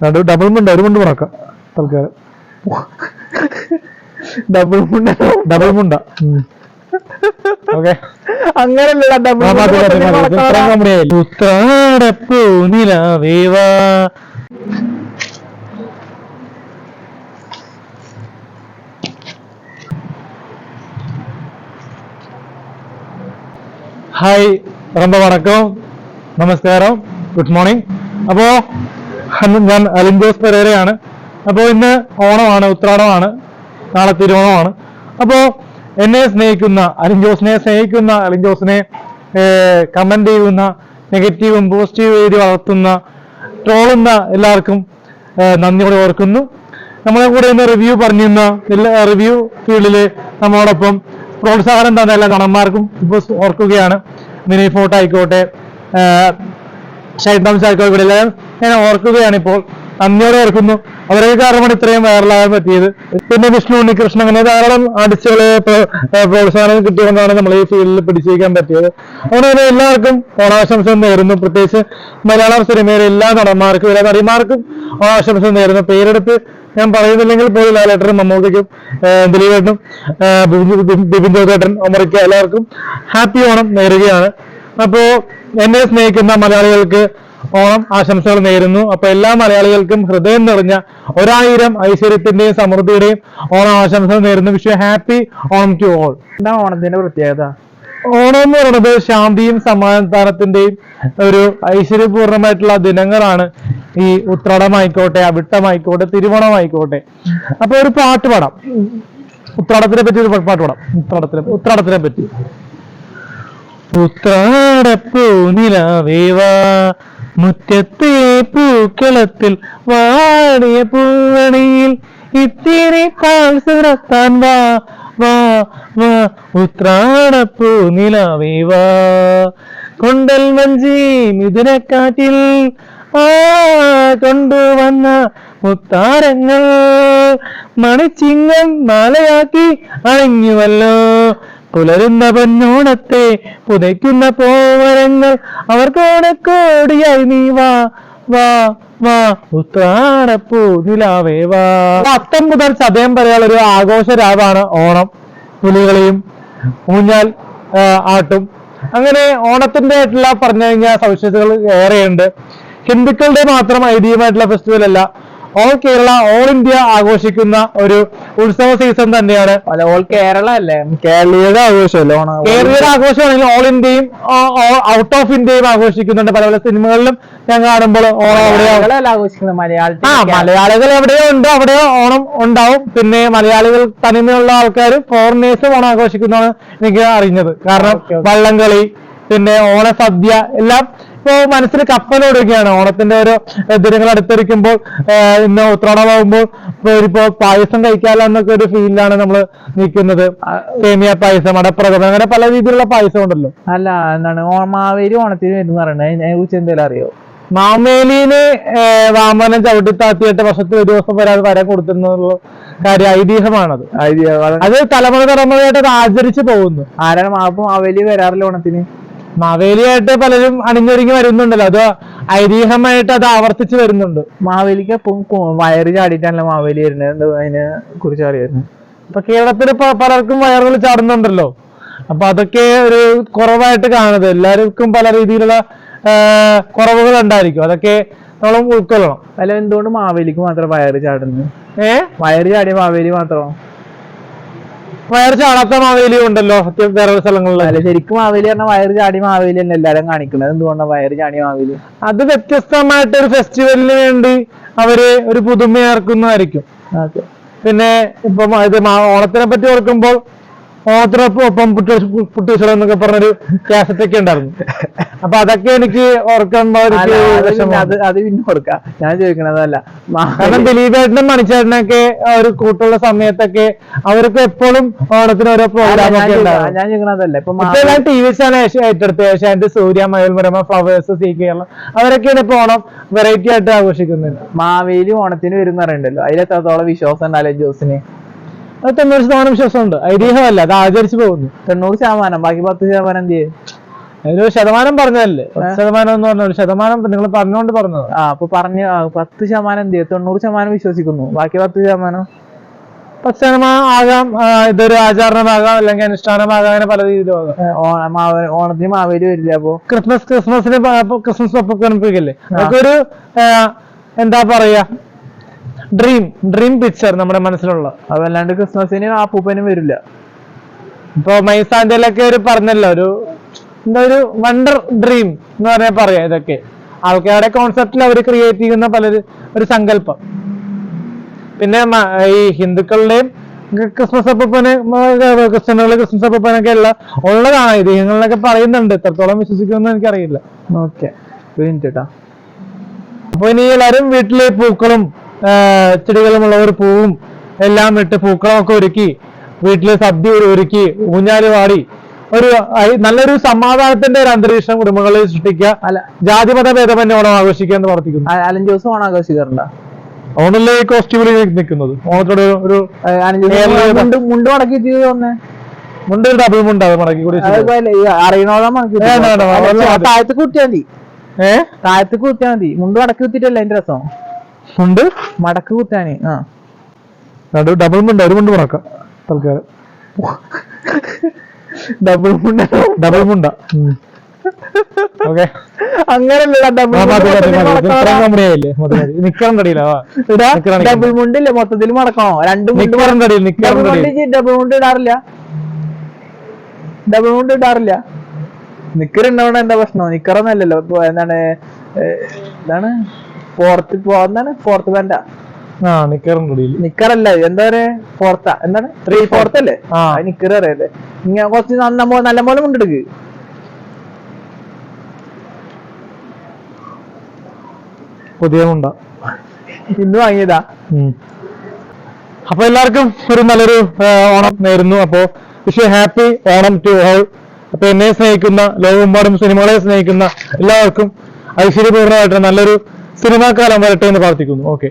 Double double മുണ്ട ഒരു മുണ്ട് മുടക്കാം തൽക്കാലം ഡബിൾ മുണ്ട ഡബിൾ മുണ്ട ഓക്കെ അങ്ങനല്ല ഡബിൾ ഉത്രാടപ്പൂ നിലാവേവാ ഹായ് ரொம்ப വണക്കം നമസ്കാരം ഗുഡ് മോർണിംഗ് അപ്പോ അന്ന് ഞാൻ അലിൻഡോസ് പെരേരയാണ്. അപ്പോൾ ഇന്ന് ഓണമാണ് ഉത്രാടമാണ്. നാളെ തിരുവോണമാണ്. അപ്പോ എന്നെ സ്നേഹിക്കുന്ന അലിൻജോസിനെ സ്നേഹിക്കുന്ന അലിൻജോസിനെ കമന്റ് ചെയ്യുന്ന നെഗറ്റീവും പോസിറ്റീവും എഴുതി വളർത്തുന്ന ട്രോളുന്ന എല്ലാവർക്കും നന്ദിയോടെ ഓർക്കുന്നു. നമ്മളെ കൂടെ ഇന്ന് റിവ്യൂ പറഞ്ഞിരുന്ന എല്ലാ റിവ്യൂ ഫീൽഡിൽ നമ്മളോടൊപ്പം പ്രോത്സാഹനം തന്ന എല്ലാ കണന്മാർക്കും ഇപ്പോൾ ഓർക്കുകയാണ്. മിനി ഫോട്ടോ ആയിക്കോട്ടെ. ഷൈഡ് സാക്കോ ഇവിടെ എല്ലാം ഞാൻ ഓർക്കുകയാണ് ഇപ്പോൾ. നന്ദിയോടെ ഓർക്കുന്നു. അവരൊക്കെ കാരണമാണ് ഇത്രയും വൈറലാകാൻ പറ്റിയത്. പിന്നെ വിഷ്ണു ഉണ്ണികൃഷ്ണൻ അങ്ങനെ ധാരാളം ആർട്ടിസ്റ്റുകളെ പ്രോത്സാഹനം കിട്ടിയതുകൊണ്ടാണ് നമ്മൾ ഈ ഫീൽഡിൽ പിടിച്ചേക്കാൻ പറ്റിയത്. അതുകൊണ്ട് എല്ലാവർക്കും ഓണാശംസ നേരുന്നു. പ്രത്യേകിച്ച് മലയാളം സിനിമയിലെ എല്ലാ നടന്മാർക്കും എല്ലാ നടിമാർക്കും ഓണാശംസ നേരുന്നു. പേരെടുത്ത് ഞാൻ പറയുന്നില്ലെങ്കിൽ പോലും ലാലേട്ടനും മമ്മൂക്കയ്ക്കും ദിലീപേട്ടനും ബിബിൻ ചോദേട്ടൻ അമറിക്ക എല്ലാവർക്കും ഹാപ്പി ഓണം നേരുകയാണ്. അപ്പോ എന്നെ സ്നേഹിക്കുന്ന മലയാളികൾക്ക് ഓണം ആശംസകൾ നേരുന്നു. അപ്പൊ എല്ലാ മലയാളികൾക്കും ഹൃദയം നിറഞ്ഞ ഒരായിരം ഐശ്വര്യത്തിന്റെയും സമൃദ്ധിയുടെയും ഓണം ആശംസകൾ നേരുന്നു. Wish you happy Onam to all എന്താ ഓണത്തിന്റെ പ്രത്യേകത? ഓണം എന്ന് പറയുന്നത് ശാന്തിയും സമാധാനത്തിന്റെയും ഒരു ഐശ്വര്യപൂർണമായിട്ടുള്ള ദിനങ്ങളാണ് ഈ ഉത്രാടമായിക്കോട്ടെ അവിട്ടമായിക്കോട്ടെ തിരുവോണമായിക്കോട്ടെ. അപ്പൊ ഒരു പാട്ട് പാടാം. ഉത്രാടത്തിനെ പറ്റി ഒരു പാട്ട് പാടാം. ഉത്രാടത്തിനെ ഉത്രാടത്തിനെ പറ്റി. ഉത്രാടപ്പൂ നിലാവേവാ. മുറ്റത്തെ പൂക്കളത്തിൽ വാടിയ പൂവണിയിൽ ഇത്തിരി പാൽ സുരത്താൻ വാ വാ വാ. ഉത്രാടപ്പൂ നിലാവേവാ. കൊണ്ടൽ വഞ്ചി മിഥുനക്കാറ്റിൽ ആ കൊണ്ടുവന്ന മുത്താരങ്ങൾ മണിച്ചിങ്ങം മാലയാക്കി അണിഞ്ഞുവല്ലോ. പുലരുന്ന പൊന്നോണത്തെ പുതയ്ക്കുന്ന പോവരങ്ങൾ അവർക്ക് ഓണക്കോടിയായി നീ വാ വാ വാ. ഉത്രാടപ്പൂ വാ. അത്തം മുതൽ ചതയം വരെയുള്ള ഒരു ആഘോഷ രാവാണ് ഓണം. പുലികളെയും ഊഞ്ഞാൽ ആട്ടും. അങ്ങനെ ഓണത്തിന്റെ ആയിട്ടുള്ള പറഞ്ഞു കഴിഞ്ഞാൽ സവിശേഷതകൾ ഏറെയുണ്ട്. ഹിന്ദുക്കളുടെ മാത്രം ഐതിഹ്യമായിട്ടുള്ള ഫെസ്റ്റിവൽ അല്ല. ഓൾ കേരള ഓൾ ഇന്ത്യ ആഘോഷിക്കുന്ന ഒരു ഉത്സവ സീസൺ തന്നെയാണ്. അല്ല ഓൾ കേരള അല്ലേ? കേരളീയത ആഘോഷമല്ലേ? ഓണം കേരളീയ ആഘോഷമാണെങ്കിൽ ഓൾ ഇന്ത്യയും ഔട്ട് ഓഫ് ഇന്ത്യയും ആഘോഷിക്കുന്നുണ്ട്. പല പല സിനിമകളിലും ഞാൻ കാണുമ്പോൾ ഓണം എവിടെയോ ആഘോഷിക്കുന്നത്? ആ മലയാളികൾ എവിടെയോ ഉണ്ട്. അവിടെയോ ഓണം ഉണ്ടാവും. പിന്നെ മലയാളികൾ തനിമയുള്ള ആൾക്കാർ ഫോറിനേഴ്സും ഓണം ആഘോഷിക്കുന്നതാണ് എനിക്ക് അറിഞ്ഞത്. കാരണം. വള്ളംകളി പിന്നെ ഓണസദ്യ എല്ലാം ഇപ്പോ മനസ്സിൽ കപ്പലോടുകയാണ് ഓണത്തിന്റെ ഓരോ ദിനങ്ങൾ അടുത്തിരിക്കുമ്പോൾ ഇന്ന് ഉത്രാടമാകുമ്പോൾ ഇപ്പൊ ഇപ്പോ പായസം കഴിക്കാലോ എന്നൊക്കെ ഒരു ഫീലിലാണ് നമ്മൾ നിൽക്കുന്നത്. സേമിയ പായസം അടപ്രഥമൻ അങ്ങനെ പല രീതിയിലുള്ള പായസം ഉണ്ടല്ലോ. അല്ല എന്താണ് മാവേലി ഓണത്തിന് വരുന്ന പറയണത് അതിനെ അറിയോ? മാമേലിന് വാമനം ചവിട്ടി താത്തിയിട്ട് വർഷത്തിൽ ഒരു ദിവസം വരെ അത് വരാൻ കൊടുത്തിരുന്നുള്ള കാര്യം ഐതിഹ്യമാണത്. അത് തലമുറ തലമുറയായിട്ട് അത് ആചരിച്ചു പോകുന്നു. ആരാണ് മാപ്പം മാവേലി വരാറില്ല ഓണത്തിന്? മാവേലിയായിട്ട് പലരും അണിഞ്ഞൊരുങ്ങി വരുന്നുണ്ടല്ലോ. അത് ഐതിഹ്യമായിട്ട് അത് ആവർത്തിച്ച് വരുന്നുണ്ട്? മാവേലിക്ക് എപ്പം വയറ് ചാടിയിട്ടാണല്ലോ മാവേലി വരുന്നത്. അതിനെ കുറിച്ച് അറിയായിരുന്നു ഇപ്പൊ കേരളത്തിൽ പലർക്കും വയറുകൾ ചാടുന്നുണ്ടല്ലോ. അപ്പൊ അതൊക്കെ ഒരു കുറവായിട്ട് കാണുന്നത്. എല്ലാവർക്കും പല രീതിയിലുള്ള കുറവുകൾ ഉണ്ടായിരിക്കും. അതൊക്കെ നമ്മൾ ഉൾക്കൊള്ളണം. അല്ല എന്തുകൊണ്ട് മാവേലിക്ക് മാത്രം വയറ് ചാടുന്നത്? ഏഹ് വയറ് ചാടിയ മാവേലി മാത്രം? വയറ് ചാടാത്ത മാവേലി ഉണ്ടല്ലോ. സത്യം വേറെ സ്ഥലങ്ങളിൽ അല്ല ശരിക്കും മാവേലി പറഞ്ഞ വയർ ചാടി മാവേലി തന്നെ എല്ലാരും കാണിക്കുന്നത്. എന്തുകൊണ്ടാണ് വയർ ചാടി മാവേലി? അത് വ്യത്യസ്തമായിട്ട് ഒരു ഫെസ്റ്റിവലിന് വേണ്ടി അവർ ഒരു പുതുമയർക്കുന്നതായിരിക്കും പിന്നെ ഇപ്പൊ ഇത് ഓണത്തിനെ പറ്റി ഓർക്കുമ്പോൾ ഓണത്തിനൊപ്പം പുട്ടൂശ്വരം എന്നൊക്കെ പറഞ്ഞൊരു കാസറ്റ് ഒക്കെ ഉണ്ടായിരുന്നു. അപ്പൊ അതൊക്കെ എനിക്ക് ഓർക്കാൻ അത് അത് പിന്നെ ഓർക്കാം ഞാൻ ചോദിക്കണതല്ല. കാരണം ദിലീപേട്ടനും മണിച്ചേട്ടനൊക്കെ ഒരു കൂട്ടുള്ള സമയത്തൊക്കെ അവർക്ക് എപ്പോഴും ഓണത്തിന് ഓരോ പ്രോഗ്രാം ഒക്കെ ഉണ്ടാവും. ഞാൻ ചോദിക്കണതല്ല. ഇപ്പൊ ടി വി ചാനൽ ഏറ്റെടുത്ത് ഏഷ്യാനെറ്റ് സൂര്യ മയൽമുരമ ഫ്ലവേഴ്സ് സി കേരളം അവരൊക്കെയാണ് ഇപ്പൊ ഓണം വെറൈറ്റി ആയിട്ട് ആഘോഷിക്കുന്നത്. മാവേലി ഓണത്തിന് വരുന്ന പറയണ്ടല്ലോ അതിലെത്രത്തോളം വിശ്വാസം ഉണ്ടാലും ജോസിന്? തൊണ്ണൂറ് ശതമാനം വിശ്വാസമുണ്ട്. ഐതിഹ്യമല്ല അത് ആചരിച്ചു പോകുന്നു. തൊണ്ണൂറ് ശതമാനം ബാക്കി പത്ത് ശതമാനം എന്ത് ചെയ്യും? ഒരു ശതമാനം പറഞ്ഞതല്ലേ? പത്ത് ശതമാനം എന്ന് പറഞ്ഞ ഒരു ശതമാനം നിങ്ങൾ പറഞ്ഞുകൊണ്ട് പറഞ്ഞത്. ആ അപ്പൊ പറഞ്ഞ പത്ത് ശതമാനം എന്ത് ചെയ്യും? തൊണ്ണൂറ് ശതമാനം വിശ്വസിക്കുന്നു. ബാക്കി പത്ത് ശതമാനം? പത്ത് ശതമാനം ആകാം ഇതൊരു ആചാരണമാകാം അല്ലെങ്കിൽ അനുഷ്ഠാനമാകാം അങ്ങനെ പല രീതിയിലും ആകാം. ഓണത്തിന് മാവേലി വരില്ല അപ്പൊ? ക്രിസ്മസ് ക്രിസ്മസിന് ക്രിസ്മസ് ഒപ്പം ഒരു എന്താ പറയാ ഡ്രീം ഡ്രീം പിക്ചർ നമ്മുടെ മനസ്സിലുള്ള. അതല്ലാണ്ട് ക്രിസ്മസിന് പൂപ്പനും വരില്ല. ഇപ്പൊ മൈസാന്റയിലൊക്കെ ഒരു പറഞ്ഞല്ലോ ഒരു എന്താ ഒരു വണ്ടർ ഡ്രീം എന്ന് പറഞ്ഞാൽ പറയാം ഇതൊക്കെ. ആൾക്കാരുടെ കോൺസെപ്റ്റിൽ അവർ ക്രിയേറ്റ് ചെയ്യുന്ന പല ഒരു സങ്കല്പം. പിന്നെ ഈ ഹിന്ദുക്കളുടെയും ക്രിസ്മസ് അപ്പനെ ക്രിസ്ത്യനുകളുടെ ക്രിസ്മസ് അപ്പനൊക്കെ ഉള്ള ഉള്ളതാണ്. ഐതിഹ്യങ്ങളിലൊക്കെ പറയുന്നുണ്ട്. എത്രത്തോളം വിശ്വസിക്കുമെന്ന് എനിക്കറിയില്ല. ഓക്കെ ഒരു മിനിറ്റ് കേട്ടോ അപ്പൊ ഇനി എല്ലാരും വീട്ടിലെ പൂക്കളും ചെടികളുമുള്ള ഒരു പൂവും എല്ലാം ഇട്ട് പൂക്കളമൊക്കെ ഒരുക്കി വീട്ടിൽ സദ്യ ഒരുക്കി ഊഞ്ഞാൽ പാടി ഒരു നല്ലൊരു സമാധാനത്തിന്റെ ഒരു അന്തരീക്ഷം കുടുംബങ്ങളിൽ സൃഷ്ടിക്കുക അല്ല. ജാതിമത ഭേദമന്യേ ഓണം ആഘോഷിക്കുക എന്ന് പ്രവർത്തിക്കുന്നു അലൻ ജോസ് ഓണം ആഘോഷിക്കാറുണ്ടോ? ഓണല്ലേ കോസ്റ്റ്യൂമിൽ നിൽക്കുന്നത്? ഓണത്തോടെ ഒരു മുണ്ട് മടക്കി തോന്നേ. മുണ്ട് ഡബിൾ മുണ്ടാവും മടക്കി കൂടി വേണ്ട, താഴത്ത് കുത്തിയാ മതി. താഴത്ത് കുത്തിയാ മതി. മുണ്ട് മടക്കി കുത്തിട്ടല്ല അതിന്റെ രസം? മുണ്ട് മടക്ക് കുത്താന്. ആ. രണ്ട് ഡബിൾ മുണ്ട് ഒരു മുണ്ട് മുടക്കാം തൽക്കാലം. ഡബിൾ മുണ്ട. ഡബിൾ മുണ്ട. ഓക്കെ അങ്ങനല്ല ഡബിൾ മുണ്ടില്ലേ? മൊത്തത്തിൽ മടക്കണോ? രണ്ടും ഡബിൾ മുണ്ട് ഡബിൾ ഇടാറില്ല? ഡബിൾ മുണ്ട് ഇടാറില്ല? നിക്കറുണ്ടാവണ എന്താ പ്രശ്നം? നിക്കറൊന്നല്ലല്ലോ ഇപ്പൊ എന്താണ് എന്താണ് ഫോർത്ത് എന്താണ് ഫോർത്ത് പാന്റാ ആ നിക്കറല്ല? എന്താ പറയാ? ഫോർത്താ എന്താണ്? ത്രീ ഫോർത്ത് അല്ലേ? ആ. നിക്കർ അറിയാല്ലേ ഇങ്ങനെ കുറച്ച് നല്ല പോലെ നല്ല പോലെ മുണ്ടെടുക്ക്. പുതിയ മുണ്ട. ഇന്ന് വാങ്ങിയതാ. അപ്പൊ എല്ലാവർക്കും ഒരു നല്ലൊരു ഓണം നേരുന്നു. അപ്പോ wish happy Onam to all അപ്പൊ എന്നെ സ്നേഹിക്കുന്ന ലോകമെമ്പാടും സിനിമകളെ സ്നേഹിക്കുന്ന എല്ലാവർക്കും ഐശ്വര്യപൂർണമായിട്ട് നല്ലൊരു സിനിമാ കാലം വരട്ടെ എന്ന് പ്രാർത്ഥിക്കുന്നു. ഓക്കെ.